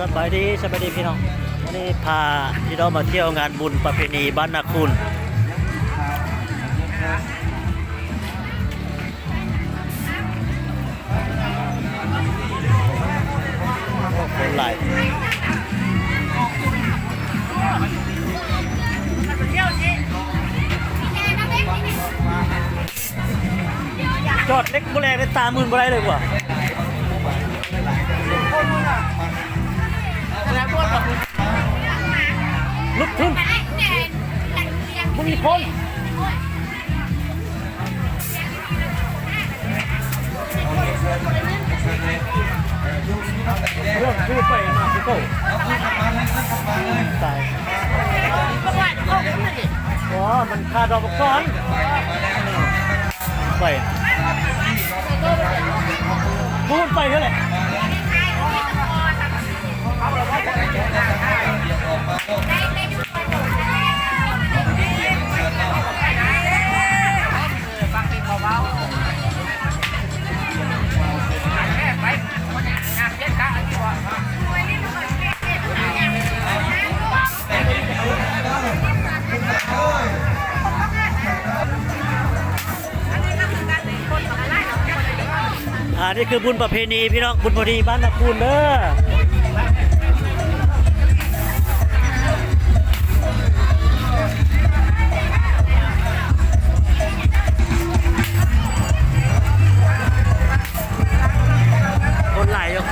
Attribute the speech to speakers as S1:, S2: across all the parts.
S1: สบายดีสบายดีพี่น้องวันนี้พาพี่น้องมาเที่ยวงานบุญประเพณีบ้านนาคุณโอ้คนหลายจอดเล็กบุแรงได้ตามื่นบุไรเลยกว่า ลุกขึ้นมึงมีคนเรื่องคือไปมาคือโก้ตายอ๋อมันคาดอกกซ้อนไปพูดไปเท่าไหร่ นี่คือบุญประเพณีพี่น้องบุญประเพณีบ้านนาคูนเด้อคนหลายอยู่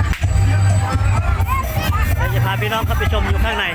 S1: เดี๋ยวจะพาพี่น้องเข้าไปชมอยู่ข้างใน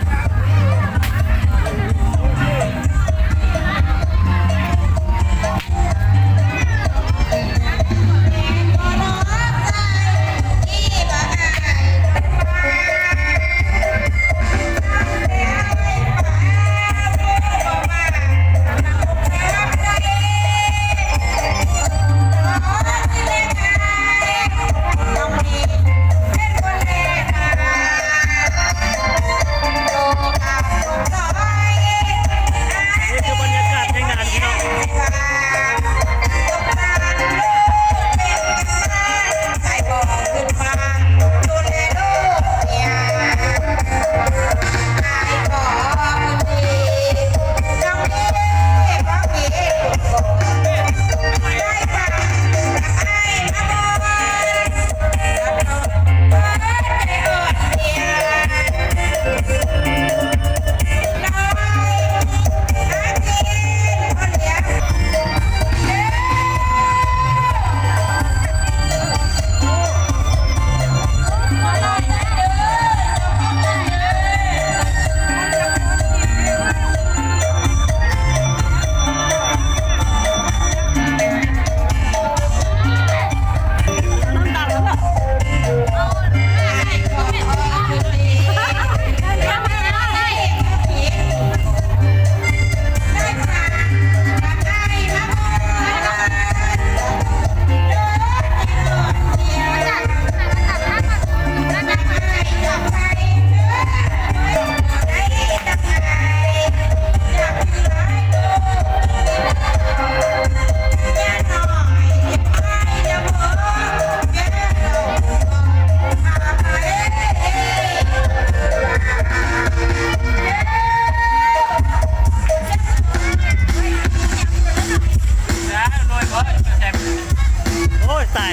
S1: ใส่